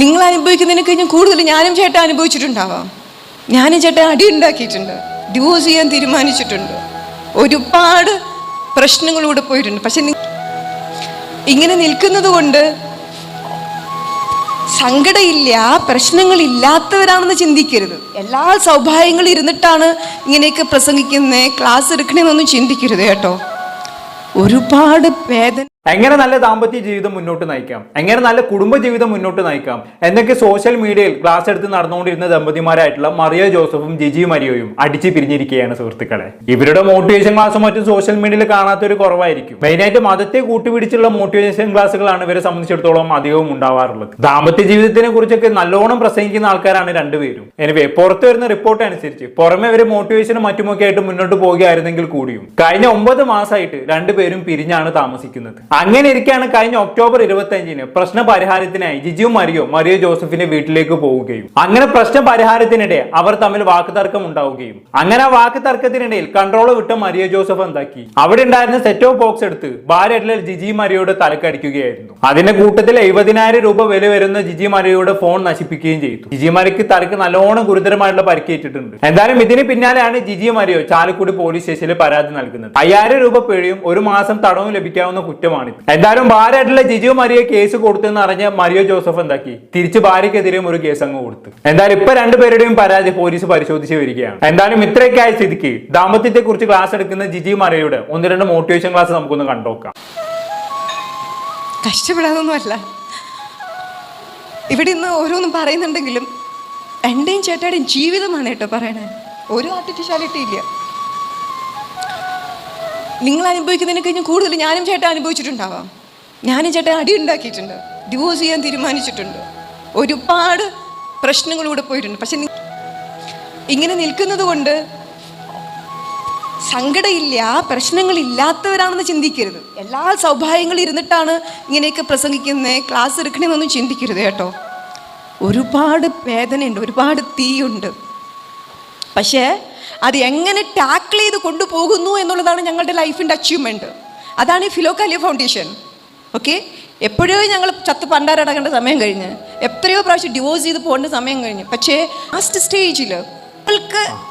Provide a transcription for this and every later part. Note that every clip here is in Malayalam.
നിങ്ങൾ അനുഭവിക്കുന്നതിനെ കഴിഞ്ഞ് കൂടുതൽ ഞാനും ചേട്ടൻ അനുഭവിച്ചിട്ടുണ്ടാവാം. ഞാനും ചേട്ടൻ അടി ഉണ്ടാക്കിയിട്ടുണ്ട്. ഡിവോഴ്സ് ചെയ്യാൻ തീരുമാനിച്ചിട്ടുണ്ട്. ഒരുപാട് പ്രശ്നങ്ങളിലൂടെ പോയിട്ടുണ്ട്. പക്ഷെ ഇങ്ങനെ നിൽക്കുന്നത് കൊണ്ട് സങ്കടമില്ല പ്രശ്നങ്ങളില്ലാത്തവരാണെന്ന് ചിന്തിക്കരുത്. എല്ലാ സൗഭാഗ്യങ്ങളും ഇരുന്നിട്ടാണ് ഇങ്ങനെയൊക്കെ പ്രസംഗിക്കുന്നത് ക്ലാസ് എടുക്കണമെന്നൊന്നും ചിന്തിക്കരുത് കേട്ടോ. ഒരുപാട് വേദന എങ്ങനെ നല്ല ദാമ്പത്യ ജീവിതം മുന്നോട്ട് നയിക്കാം? എങ്ങനെ നല്ല കുടുംബ ജീവിതം മുന്നോട്ട് നയിക്കാം? എന്നൊക്കെ സോഷ്യൽ മീഡിയയിൽ ക്ലാസ് എടുത്ത് നടന്നുകൊണ്ടിരുന്ന ദമ്പതിമാരായിട്ടുള്ള മറിയ ജോസഫും ജിജി മരിയോയും അടിച്ച് പിരിഞ്ഞിരിക്കുകയാണ് സുഹൃത്തുക്കളെ. ഇവരുടെ മോട്ടിവേഷൻ ക്ലാസ്സും മറ്റും സോഷ്യൽ മീഡിയയിൽ കാണാത്തൊരു കുറവായിരിക്കും. മെയിനായിട്ട് മതത്തെ കൂട്ടുപിടിച്ചുള്ള മോട്ടിവേഷൻ ക്ലാസ്സുകളാണ് ഇവരെ സംബന്ധിച്ചിടത്തോളം അധികവും ഉണ്ടാവാറുള്ളത്. ദാമ്പത്യ ജീവിതത്തിനെ കുറിച്ചൊക്കെ നല്ലോണം പ്രസംഗിക്കുന്ന ആൾക്കാരാണ് രണ്ടുപേരും. എനിവേ പുറത്തു വരുന്ന റിപ്പോർട്ട് അനുസരിച്ച് പുറമെ ഇവർ മോട്ടിവേഷനും മറ്റുമൊക്കെ ആയിട്ട് മുന്നോട്ട് പോകുകയായിരുന്നെങ്കിൽ കൂടിയും കഴിഞ്ഞ ഒമ്പത് മാസമായിട്ട് രണ്ടുപേരും പിരിഞ്ഞാണ് താമസിക്കുന്നത്. അങ്ങനെ ഇരിക്കുകയാണ് കഴിഞ്ഞ ഒക്ടോബർ ഇരുപത്തി അഞ്ചിന് പ്രശ്ന പരിഹാരത്തിനായി ജിജിയും മരിയോ മരിയോ ജോസഫിന്റെ വീട്ടിലേക്ക് പോവുകയും. അങ്ങനെ പ്രശ്ന പരിഹാരത്തിനിടെ അവർ തമ്മിൽ വാക്കുതർക്കം ഉണ്ടാവുകയും. അങ്ങനെ ആ വാക്ക് തർക്കത്തിനിടയിൽ കൺട്രോൾ വിട്ട മരിയോ ജോസഫ് എന്താക്കി? അവിടെ ഉണ്ടായിരുന്ന സെറ്റ് ഓഫ് ബോക്സ് എടുത്ത് ഭാര്യ ജിജി മരിയോയുടെ തലക്കടിക്കുകയായിരുന്നു. അതിന്റെ കൂട്ടത്തിൽ എഴുപതിനായിരം രൂപ വില വരുന്ന ജിജി മരിയോയുടെ ഫോൺ നശിപ്പിക്കുകയും ചെയ്തു. ജിജി മരിക്ക് തലക്ക് നല്ലോണം ഗുരുതരമായിട്ടുള്ള പരിക്കേറ്റിട്ടുണ്ട്. എന്തായാലും ഇതിന് പിന്നാലെയാണ് ജിജി മരിയോ ചാലക്കുടി പോലീസ് സ്റ്റേഷനിൽ പരാതി നൽകുന്നത്. അയ്യായിരം രൂപ പിഴയും ഒരു മാസം തടവും ലഭിക്കാവുന്ന കുറ്റമാണിത് എന്തായാലും ഭാര്യയായിട്ടുള്ള ജിജു മരിയെ കേസ് കൊടുത്തെന്ന് അറിഞ്ഞ മരിയോ ജോസഫ് എന്താക്കി? തിരിച്ച് ഭാര്യക്കെതിരെയും ഒരു കേസ് അങ്ങ് കൊടുത്തു. എന്തായാലും ഇപ്പൊ രണ്ടുപേരുടെയും പരാതി പോലീസ് പരിശോധിച്ച് വരികയാണ്. എന്തായാലും ഇത്രയൊക്കെ ആയ സ്ഥിതിക്ക് ദാമ്പത്യത്തെ കുറിച്ച് ക്ലാസ് എടുക്കുന്ന ജിജു മരയുടെ ഒന്ന് രണ്ട് മോട്ടിവേഷൻ ക്ലാസ് നമുക്കൊന്ന് കണ്ടോക്കാം കഷ്ടപ്പെടാതൊന്നുമല്ല ഇവിടെ ഇന്ന് ഓരോന്നും പറയുന്നുണ്ടെങ്കിലും എന്റെയും ചേട്ടയുടെയും ജീവിതമാണ് കേട്ടോ പറയണേ. ഒരു ആർട്ടിഫിഷ്യാലിറ്റി ഇല്ല. നിങ്ങൾ അനുഭവിക്കുന്നതിനെ കഴിഞ്ഞ് കൂടുതൽ ഞാനും ചേട്ടൻ അനുഭവിച്ചിട്ടുണ്ടാവാം. ഞാനും ചേട്ടൻ അടി ഉണ്ടാക്കിയിട്ടുണ്ട് ഡിവോഴ്സ് ചെയ്യാൻ തീരുമാനിച്ചിട്ടുണ്ട്. ഒരുപാട് പ്രശ്നങ്ങളിലൂടെ പോയിട്ടുണ്ട്. പക്ഷെ ഇങ്ങനെ നിൽക്കുന്നത് കൊണ്ട് സങ്കടമില്ല പ്രശ്നങ്ങളില്ലാത്തവരാണെന്ന് ചിന്തിക്കരുത്. എല്ലാ സൗഭാഗ്യങ്ങളും ഇരുന്നിട്ടാണ് ഇങ്ങനെയൊക്കെ പ്രസംഗിക്കുന്നത് ക്ലാസ് എടുക്കണമെന്നൊന്നും ചിന്തിക്കരുത് കേട്ടോ. ഒരുപാട് വേദനയുണ്ട് ഒരുപാട് തീയുണ്ട്. പക്ഷേ അത് എങ്ങനെ ടാക്കിൾ ചെയ്ത് കൊണ്ടുപോകുന്നു എന്നുള്ളതാണ് ഞങ്ങളുടെ ലൈഫിന്റെ അച്ചീവ്മെന്റ്. അതാണ് ഈ ഫിലോക്കാലിയ ഫൗണ്ടേഷൻ. ഓക്കെ? എപ്പോഴോ ഞങ്ങൾ ചത്ത് പണ്ടാരടങ്ങേണ്ട സമയം കഴിഞ്ഞ് എത്രയോ പ്രാവശ്യം ഡിവോഴ്സ് ചെയ്ത് പോകേണ്ട സമയം കഴിഞ്ഞ്. പക്ഷേ ലാസ്റ്റ് സ്റ്റേജിൽ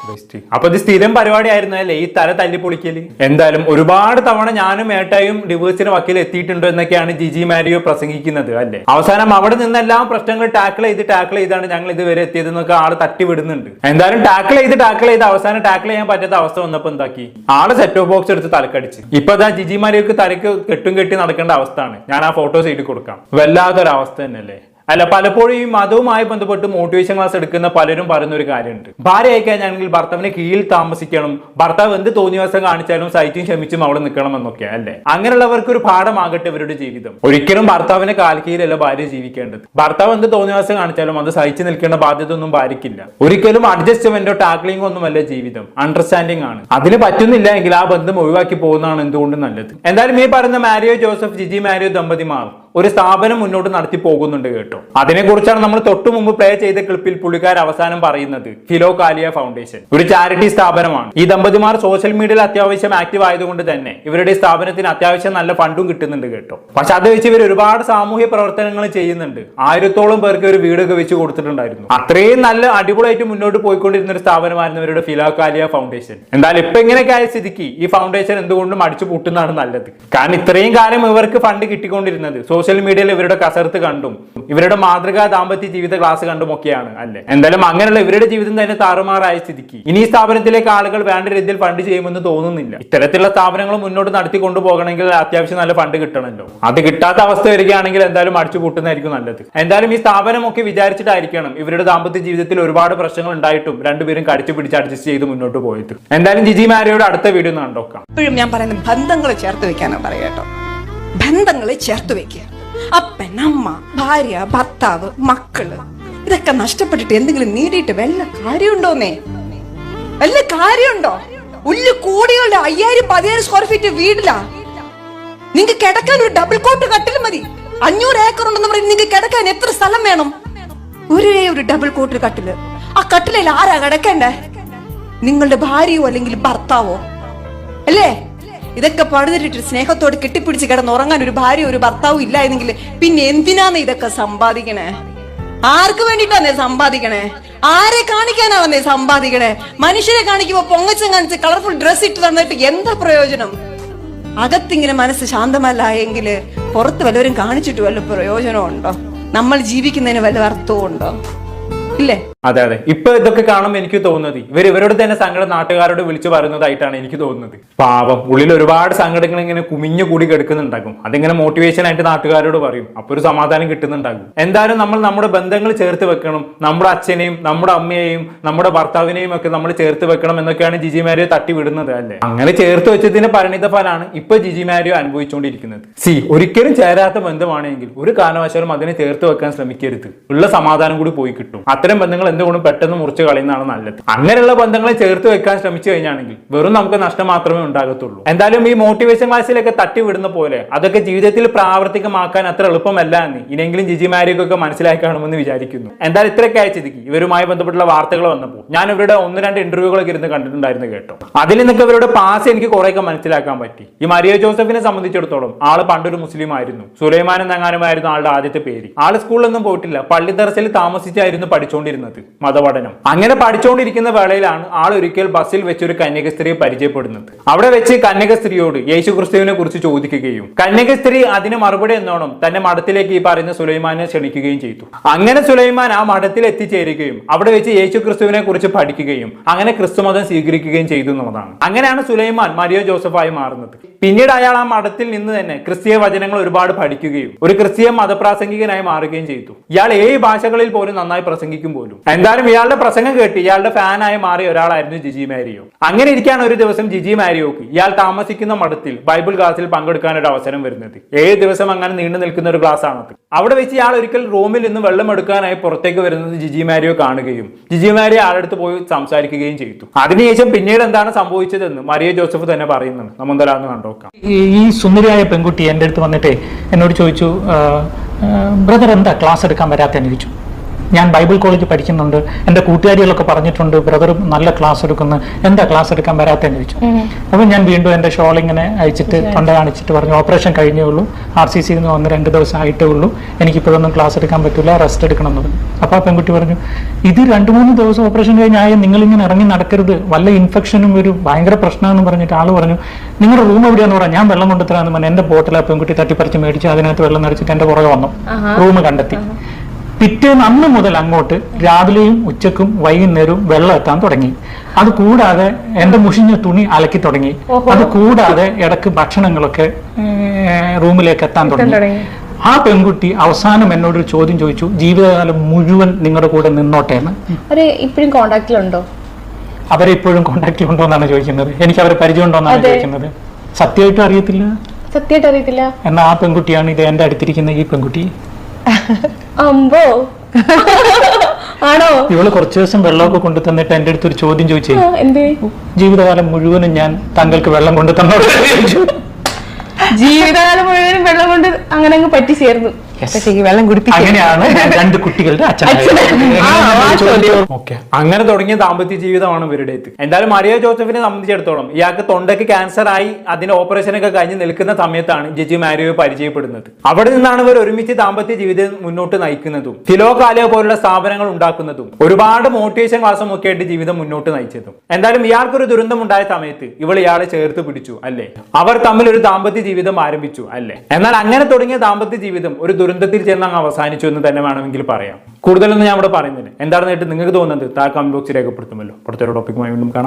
ബെസ്റ്റ് അപ്പൊ ഇത് സ്ഥിരം പരിപാടി ആയിരുന്നല്ലേ ഈ തല തല്ലി പൊളിക്കൽ എന്തായാലും ഒരുപാട് തവണ ഞാനും ഏട്ടായും ഡിവേഴ്സിന് വക്കീൽ എത്തിയിട്ടുണ്ടോ എന്നൊക്കെയാണ് ജിജി മാരിയോ പ്രസംഗിക്കുന്നത് അല്ലേ? അവസാനം അവിടെ നിന്നെല്ലാം പ്രശ്നങ്ങൾ ടാക്കിൾ ചെയ്ത് ടാക്കിൾ ചെയ്താണ് ഞങ്ങൾ ഇതുവരെ എത്തിയതെന്നൊക്കെ ആൾ തട്ടിവിടുന്നുണ്ട് എന്തായാലും ടാക്കിൾ ചെയ്ത് ടാക്കിൾ ചെയ്ത് അവസാനം ടാക്കിൾ ചെയ്യാൻ പറ്റാത്ത അവസ്ഥ വന്നപ്പോ എന്താക്കി? ആൾ സെറ്റ് ഓഫ് ബോക്സ് എടുത്ത് തലക്കടിച്ച്. ഇപ്പൊ അതാ ജിജി മാരിയോക്ക് തലക്ക് കെട്ടും കെട്ടി നടക്കേണ്ട അവസ്ഥയാണ്. ഞാൻ ആ ഫോട്ടോസ് ഇട്ട് കൊടുക്കാം. വല്ലാത്തൊരവസ്ഥ തന്നെയല്ലേ? അല്ല പലപ്പോഴും ഈ മതവുമായി ബന്ധപ്പെട്ട് മോട്ടിവേഷൻ ക്ലാസ് എടുക്കുന്ന പലരും പറയുന്ന ഒരു കാര്യമുണ്ട്. ഭാര്യ അയക്കാനാണെങ്കിൽ ഭർത്താവിന് കീഴിൽ താമസിക്കണം. ഭർത്താവ് എന്ത് തോന്നിയവാസം കാണിച്ചാലും സൈറ്റും ക്ഷമിച്ചും അവിടെ നിൽക്കണം എന്നൊക്കെ അല്ലേ? അങ്ങനെയുള്ളവർക്ക് ഒരു പാഠമാകട്ടെ ഇവരുടെ ജീവിതം. ഒരിക്കലും ഭർത്താവിനെ കാൽക്കീഴിലല്ല ഭാര്യ ജീവിക്കേണ്ടത്. ഭർത്താവ് എന്ത് തോന്നിയവാസം കാണിച്ചാലും അത് സഹിച്ചു നിൽക്കേണ്ട ബാധ്യത ഒന്നും ഭാര്യയ്ക്കില്ല. ഒരിക്കലും അഡ്ജസ്റ്റ്മെന്റോ ടാക്ലിംഗോ ഒന്നുമല്ല ജീവിതം. അണ്ടർസ്റ്റാൻഡിംഗ് ആണ്. അതിന് പറ്റുന്നില്ല എങ്കിൽ ആ ബന്ധം ഒഴിവാക്കി പോകുന്നതാണ് എന്തുകൊണ്ടും നല്ലത്. എന്തായാലും ഈ പറയുന്ന മാരിയോ ജോസഫ് ജിജി മാരിയോ ദമ്പതിമാർ ഒരു സ്ഥാപനം മുന്നോട്ട് നടത്തി പോകുന്നുണ്ട് കേട്ടോ. അതിനെക്കുറിച്ചാണ് നമ്മൾ തൊട്ടു മുമ്പ് പ്ലേ ചെയ്ത ക്ലിപ്പിൽ പുള്ളിക്കാർ അവസാനം പറയുന്നത്. ഫിലോ കാലിയ ഫൗണ്ടേഷൻ ഒരു ചാരിറ്റി സ്ഥാപനമാണ്. ഈ ദമ്പതിമാർ സോഷ്യൽ മീഡിയയിൽ അത്യാവശ്യം ആക്റ്റീവ് ആയതുകൊണ്ട് തന്നെ ഇവരുടെ സ്ഥാപനത്തിന് അത്യാവശ്യം നല്ല ഫണ്ടും കിട്ടുന്നുണ്ട് കേട്ടോ. പക്ഷെ അത് വെച്ച് ഇവർ ഒരുപാട് സാമൂഹ്യ പ്രവർത്തനങ്ങൾ ചെയ്യുന്നുണ്ട്. ആയിരത്തോളം പേർക്ക് ഒരു വീടൊക്കെ വെച്ച് കൊടുത്തിട്ടുണ്ടായിരുന്നു. അത്രയും നല്ല അടിപൊളിയായിട്ട് മുന്നോട്ട് പോയിക്കൊണ്ടിരുന്ന ഒരു സ്ഥാപനമായിരുന്നു ഇവരുടെ ഫിലോ കാലിയ ഫൗണ്ടേഷൻ എന്തായാലും ഇപ്പൊ ഇങ്ങനെയൊക്കെ ആയ സ്ഥിതിക്ക് ഈ ഫൗണ്ടേഷൻ എന്തുകൊണ്ടും അടിച്ചു പൂട്ടുന്നതാണ് നല്ലത്. കാരണം ഇത്രയും കാലം ഇവർക്ക് ഫണ്ട് കിട്ടിക്കൊണ്ടിരുന്നത് സോഷ്യൽ മീഡിയയിൽ ഇവരുടെ കസർത്ത് കണ്ടും ഇവരുടെ മാതൃകാ ദാമ്പത്യ ജീവിത ക്ലാസ് കണ്ടും ഒക്കെയാണ് അല്ലെ? എന്തായാലും അങ്ങനെയുള്ള ഇവരുടെ ജീവിതം തന്നെ താറുമാറായ സ്ഥിതിക്ക്. ഇനി സ്ഥാപനത്തിലേക്ക് ആളുകൾ വേണ്ട രീതിയിൽ ഫണ്ട് ചെയ്യുമെന്ന് തോന്നുന്നില്ല. ഇത്തരത്തിലുള്ള സ്ഥാപനങ്ങൾ മുന്നോട്ട് നടത്തി കൊണ്ടുപോകണമെങ്കിൽ അത്യാവശ്യം നല്ല ഫണ്ട് കിട്ടണമല്ലോ അത് കിട്ടാത്ത അവസ്ഥ വരികയാണെങ്കിൽ എന്തായാലും അടിച്ചു കൂട്ടുന്നതായിരിക്കും നല്ലത്. എന്തായാലും ഈ സ്ഥാപനമൊക്കെ വിചാരിച്ചിട്ടായിരിക്കണം ഇവരുടെ ദാമ്പത്യ ജീവിതത്തിൽ ഒരുപാട് പ്രശ്നങ്ങൾ ഉണ്ടായിട്ടും രണ്ടുപേരും കടിച്ചു പിടിച്ച് അഡ്ജസ്റ്റ് ചെയ്ത് മുന്നോട്ട് പോയത്. എന്തായാലും ജിജി മാരിയുടെ അടുത്ത വീഡിയോ കണ്ടോക്കാം ഞാൻ പറയുന്നത് ബന്ധങ്ങൾ ചേർത്ത് വെക്കാനാണ് പറയാട്ടോ ബന്ധങ്ങൾ ചേർത്ത് വെക്കുക. അപ്പൻ അമ്മ ഭാര്യ ഭർത്താവ് മക്കൾ. ഇതൊക്കെ നഷ്ടപ്പെട്ടിട്ട് എന്തെങ്കിലും നേടിയിട്ട് വല്ല കാര്യമുണ്ടോന്നേ? വല്ല കാര്യമുണ്ടോ? ഉള്ളു കൂടിയുള്ള അയ്യായിരം പതിനായിരം സ്ക്വയർ ഫീറ്റ് വീടിലാ. നിങ്ങൾക്ക് കിടക്കാൻ ഒരു ഡബിൾ കോട്ട് കട്ടിൽ മതി. അഞ്ഞൂറ് ഏക്കർ ഉണ്ടെന്ന് പറയുന്നത് നിങ്ങൾക്ക് കിടക്കാൻ എത്ര സ്ഥലം വേണം? ഒരേ ഒരു ഡബിൾ കോട്ട് കട്ടിൽ. ആ കട്ടിലിൽ ആരാ കിടക്കണ്ടേ? നിങ്ങളുടെ ഭാര്യയോ അല്ലെങ്കിൽ ഭർത്താവോ? അല്ലേ? ഇതൊക്കെ പടുതിട്ട് സ്നേഹത്തോട് കെട്ടിപ്പിടിച്ച് കിടന്ന് ഉറങ്ങാൻ ഒരു ഭാര്യ ഒരു ഭർത്താവും ഇല്ലായിരുന്നെങ്കിൽ പിന്നെ എന്തിനാന്ന് ഇതൊക്കെ സമ്പാദിക്കണേ? ആർക്ക് വേണ്ടിട്ടാന്നേ സമ്പാദിക്കണേ? ആരെ കാണിക്കാനാണെന്നേ സമ്പാദിക്കണേ? മനുഷ്യരെ കാണിക്കുമ്പോ പൊങ്ങച്ചം കാണിച്ച് കളർഫുൾ ഡ്രസ് ഇട്ട് തന്നിട്ട് എന്താ പ്രയോജനം? അകത്തിങ്ങനെ മനസ്സ് ശാന്തമല്ല എങ്കിൽ പുറത്ത് വല്ലവരും കാണിച്ചിട്ട് വല്ല പ്രയോജനമുണ്ടോ? നമ്മൾ ജീവിക്കുന്നതിന് വല്ല അർത്ഥവും ഉണ്ടോ ഇല്ലേ? അതെ അതെ. ഇപ്പൊ ഇതൊക്കെ കാണുമ്പോൾ എനിക്ക് തോന്നുന്നത് ഇവർ ഇവരോട് തന്നെ സങ്കടം നാട്ടുകാരോട് വിളിച്ചു പറയുന്നതായിട്ടാണ് എനിക്ക് തോന്നുന്നത്. പാവം ഉള്ളിൽ ഒരുപാട് സങ്കടങ്ങൾ ഇങ്ങനെ കുമിഞ്ഞു കൂടി കിടക്കുന്നുണ്ടാകും. അതിങ്ങനെ മോട്ടിവേഷൻ ആയിട്ട് നാട്ടുകാരോട് പറയും. അപ്പൊ ഒരു സമാധാനം കിട്ടുന്നുണ്ടാകും. എന്തായാലും നമ്മൾ നമ്മുടെ ബന്ധങ്ങൾ ചേർത്ത് വെക്കണം. നമ്മുടെ അച്ഛനെയും നമ്മുടെ അമ്മയെയും നമ്മുടെ ഭർത്താവിനെയും ഒക്കെ നമ്മൾ ചേർത്ത് വെക്കണം എന്നൊക്കെയാണ് ജിജി മാരിയോ തട്ടി വിടുന്നത് അല്ലേ? അങ്ങനെ ചേർത്ത് വെച്ചതിന്റെ പരിണിത ഫലമാണ് ഇപ്പൊ ജിജി മാരിയോ അനുഭവിച്ചുകൊണ്ടിരിക്കുന്നത്. സി ഒരിക്കലും ചേരാത്ത ബന്ധമാണെങ്കിൽ ഒരു കാരണവശാലും അതിനെ ചേർത്ത് വെക്കാൻ ശ്രമിക്കരുത്. ഉള്ള സമാധാനം കൂടി പോയി കിട്ടും. അത്തരം ബന്ധങ്ങൾ എന്തുകൊണ്ടും പെട്ടെന്ന് മുറിച്ച് കളയുന്നതാണ് നല്ലത്. അങ്ങനെയുള്ള ബന്ധങ്ങളെ ചേർത്ത് വെക്കാൻ ശ്രമിച്ചു കഴിഞ്ഞാണെങ്കിൽ വെറും നമുക്ക് നഷ്ടം മാത്രമേ ഉണ്ടാകത്തുള്ളൂ. എന്തായാലും ഈ മോട്ടിവേഷൻ ക്ലാസ്സിലൊക്കെ തട്ടി വിടുന്ന പോലെ അതൊക്കെ ജീവിതത്തിൽ പ്രാവർത്തികമാക്കാൻ അത്ര എളുപ്പമല്ല എന്ന് ഇനിയെങ്കിലും ജിജി മാരിയൊക്കെ മനസ്സിലാക്കി കാണുമെന്ന് വിചാരിക്കുന്നു. എന്തായാലും ഇത്രയൊക്കെ അയച്ചതിക്ക് ഇവരുമായി ബന്ധപ്പെട്ടുള്ള വാർത്തകൾ വന്നപ്പോൾ ഞാൻ ഇവരുടെ ഒന്ന് രണ്ട് ഇന്റർവ്യൂകളൊക്കെ ഇരുന്ന് കണ്ടിട്ടുണ്ടായിരുന്നു കേട്ടോ. അതിൽ നിന്നൊക്കെ ഇവരുടെ പാസ് എനിക്ക് കുറേയൊക്കെ മനസ്സിലാക്കാൻ പറ്റി. ഈ മരിയ ജോസഫിനെ സംബന്ധിച്ചിടത്തോളം ആൾ പണ്ടൊരു മുസ്ലിം ആയിരുന്നു. സുലൈമാൻ നങ്ങാനുമായിരുന്നു ആളുടെ ആദ്യത്തെ പേര്. ആൾ സ്കൂളിലൊന്നും പോയിട്ടില്ല. പള്ളി തറസിൽ താമസിച്ചായിരുന്നു പഠിച്ചുകൊണ്ടിരുന്നത് മതപഠനം. അങ്ങനെ പഠിച്ചുകൊണ്ടിരിക്കുന്ന വേളയിലാണ് ആൾ ഒരിക്കൽ ബസ്സിൽ വെച്ച് ഒരു കന്യകസ്ത്രീയെ പരിചയപ്പെടുന്നത്. അവിടെ വെച്ച് കന്യക സ്ത്രീയോട് യേശു ക്രിസ്തുവിനെ കുറിച്ച് ചോദിക്കുകയും കന്യക സ്ത്രീ അതിന് മറുപടി എന്നോണം. തന്റെ മഠത്തിലേക്ക് ഈ പറയുന്ന സുലൈമാനെ ക്ഷണിക്കുകയും ചെയ്തു. അങ്ങനെ സുലൈമാൻ ആ മഠത്തിൽ എത്തിച്ചേരുകയും അവിടെ വെച്ച് യേശു ക്രിസ്തുവിനെ കുറിച്ച് പഠിക്കുകയും അങ്ങനെ ക്രിസ്തുമതം സ്വീകരിക്കുകയും ചെയ്തു എന്നുള്ളതാണ്. അങ്ങനെയാണ് സുലൈമാൻ മരിയോ ജോസഫായി മാറുന്നത്. പിന്നീട് അയാൾ ആ മഠത്തിൽ നിന്ന് തന്നെ ക്രിസ്തീയ വചനങ്ങൾ ഒരുപാട് പഠിക്കുകയും ഒരു ക്രിസ്തീയ മതപ്രാസംഗികനായി മാറുകയും ചെയ്തു. ഇയാൾ ഏഴ് ഭാഷകളിൽ പോലും നന്നായി പ്രസംഗിക്കും പോലും. എന്തായാലും ഇയാളുടെ പ്രസംഗം കേട്ട് ഇയാളുടെ ഫാനായി മാറിയ ഒരാളായിരുന്നു ജിജി മാരിയോ. അങ്ങനെ ഇരിക്കാണ് ഒരു ദിവസം ജിജി മാരിയോക്ക് ഇയാൾ താമസിക്കുന്ന മഠത്തിൽ ബൈബിൾ ക്ലാസ്സിൽ പങ്കെടുക്കാൻ ഒരു അവസരം വരുന്നത്. ഏഴ് ദിവസം അങ്ങനെ നീണ്ടു നിൽക്കുന്ന ഒരു ക്ലാസ് ആണത്. അവിടെ വെച്ച് ഇയാൾ ഒരിക്കൽ റൂമിൽ നിന്ന് വെള്ളം എടുക്കാനായി പുറത്തേക്ക് വരുന്നത് ജിജി മാരിയോ കാണുകയും ജിജി മാരിയോ ആളെടുത്ത് പോയി സംസാരിക്കുകയും ചെയ്തു. അതിനുശേഷം പിന്നീട് എന്താണ് സംഭവിച്ചതെന്ന് മരിയ ജോസഫ് തന്നെ പറയുന്നുണ്ട്. നമ്മൾ കണ്ടോക്കാം ഈ സുന്ദരിയായ പെൺകുട്ടി എന്റെ അടുത്ത് വന്നിട്ട് എന്നോട് ചോദിച്ചു ബ്രദർ എന്താ ക്ലാസ് എടുക്കാൻ വരാത്ത ചോദിച്ചു. ഞാൻ ബൈബിൾ കോളേജ് പഠിക്കുന്നുണ്ട്. എന്റെ കൂട്ടുകാരികളൊക്കെ പറഞ്ഞിട്ടുണ്ട് ബ്രദർ നല്ല ക്ലാസ് എടുക്കുന്നു. എന്താ ക്ലാസ് എടുക്കാൻ വരാത്തെന്ന് ചോദിച്ചു. അപ്പോൾ ഞാൻ വീണ്ടും എന്റെ ഷോൾ ഇങ്ങനെ അയച്ചിട്ട് തൊണ്ട കാണിച്ചിട്ട് പറഞ്ഞു ഓപ്പറേഷൻ കഴിഞ്ഞേ ഉള്ളൂ. ആർ സി സിയിൽ നിന്ന് വന്ന് രണ്ട് ദിവസം ആയിട്ടേ ഉള്ളൂ. എനിക്കിപ്പോഴൊന്നും ക്ലാസ് എടുക്കാൻ പറ്റില്ല റെസ്റ്റ് എടുക്കണം എന്ന് പറഞ്ഞു. അപ്പോൾ ആ പെൺകുട്ടി പറഞ്ഞു ഇത് രണ്ട് മൂന്ന് ദിവസം ഓപ്പറേഷൻ കഴിഞ്ഞായ നിങ്ങളിങ്ങനെ ഇറങ്ങി നടക്കരുത്. വല്ല ഇൻഫെക്ഷനും ഒരു ഭയങ്കര പ്രശ്നമെന്ന് പറഞ്ഞിട്ട് ആൾ പറഞ്ഞു നിങ്ങളുടെ റൂം എവിടെയാന്ന് പറഞ്ഞു ഞാൻ വെള്ളം കൊണ്ടുത്തരാന്ന് പറഞ്ഞു എന്റെ ബോട്ടിൽ ആ പെൺകുട്ടി തട്ടിപ്പറിച്ച് മേടിച്ച് അതിനകത്ത് വെള്ളം നിറച്ചിട്ട് എന്റെ പുറകെ വന്നു. റൂം കണ്ടെത്തി. പിറ്റേന്ന് അന്ന് മുതൽ അങ്ങോട്ട് രാവിലെയും ഉച്ചക്കും വൈകുന്നേരവും വെള്ളം എത്താൻ തുടങ്ങി. അത് കൂടാതെ എന്റെ മുഷിഞ്ഞ തുണി അലക്കി തുടങ്ങി. അത് കൂടാതെ ഇടയ്ക്ക് ഭക്ഷണങ്ങളൊക്കെ റൂമിലേക്ക് എത്താൻ തുടങ്ങി. ആ പെൺകുട്ടി അവസാനം എന്നോട് ഒരു ചോദ്യം ചോദിച്ചു ജീവിതകാലം മുഴുവൻ നിങ്ങളുടെ കൂടെ നിന്നോട്ടെ എന്ന്? ഇപ്പോഴും കോണ്ടാക്റ്റിലുണ്ടോ? അവരെ ഇപ്പോഴും കോണ്ടാക്ട് ഉണ്ടോ എന്നാണ് ചോദിക്കുന്നത്. എനിക്ക് അവരെ പരിചയം ഉണ്ടോ എന്നാണ് ചോദിക്കുന്നത്. സത്യമായിട്ടും അറിയത്തില്ല? സത്യമായിട്ട് അറിയത്തില്ല. എന്നാ ആ പെൺകുട്ടിയാണ് ഇത് എന്റെ അടുത്തിരിക്കുന്ന ഈ പെൺകുട്ടി. അമ്പോ? ആണോ? ഇവൾ കുറച്ചു ദിവസം വെള്ളമൊക്കെ കൊണ്ടു തന്നിട്ട് എന്റെ അടുത്ത് ഒരു ചോദ്യം ചോദിച്ചേ. ജീവിതകാലം മുഴുവനും ഞാൻ താങ്കൾക്ക് വെള്ളം കൊണ്ടു തന്നോ ജീവിതകാലം മുഴുവനും വെള്ളം കൊണ്ട് അങ്ങനെ അങ്ങ് പറ്റി ചേർന്നു പക്ഷേ ഈ വെള്ളം അങ്ങനെയാണ് രണ്ട് കുട്ടികളുടെ അച്ഛനെ ആ ചോദ്യം. ഓക്കെ. അങ്ങനെ തുടങ്ങിയ ദാമ്പത്യ ജീവിതമാണ് ഇവരുടേത് എന്തായാലും മരിയ ജോസഫിനെ സംബന്ധിച്ചിടത്തോളം ഇയാൾക്ക് തൊണ്ടയ്ക്ക് ക്യാൻസർ ആയി അതിന്റെ ഓപ്പറേഷൻ ഒക്കെ കഴിഞ്ഞ് നിൽക്കുന്ന സമയത്താണ് ജിജി മാരിയോയെ പരിചയപ്പെടുന്നത്. അവിടെ നിന്നാണ് ഇവർ ഒരുമിച്ച് ദാമ്പത്യ ജീവിതം മുന്നോട്ട് നയിക്കുന്നതും ഫിലോ കാലിയ പോലുള്ള സ്ഥാപനങ്ങൾ ഉണ്ടാക്കുന്നതും ഒരുപാട് മോട്ടിവേഷൻ ക്ലാസ്സും ഒക്കെ ആയിട്ട് ജീവിതം മുന്നോട്ട് നയിച്ചതും. എന്തായാലും ഇയാൾക്കൊരു ദുരന്തം ഉണ്ടായ സമയത്ത് ഇവൾ ഇയാളെ ചേർത്ത് പിടിച്ചു അല്ലേ? അവർ തമ്മിൽ ഒരു ദാമ്പത്യ ജീവിതം ആരംഭിച്ചു അല്ലേ? എന്നാൽ അങ്ങനെ തുടങ്ങിയ ദാമ്പത്യ ജീവിതം ഒരു ദുരന്തത്തിൽ ചെന്ന് അങ്ങ് അവസാനിച്ചു എന്ന് തന്നെ വേണമെങ്കിൽ പറയാം. കൂടുതലൊന്നും ഞാൻ ഇവിടെ പറയുന്നില്ല. എന്താണെന്ന് നിങ്ങൾക്ക് തോന്നുന്നത് താ കമന്റ് ബോക്സിൽ രേഖപ്പെടുത്തുമല്ലോ. അടുത്തൊരു ടോപ്പിക്കുമായി വീണ്ടും കാണാം.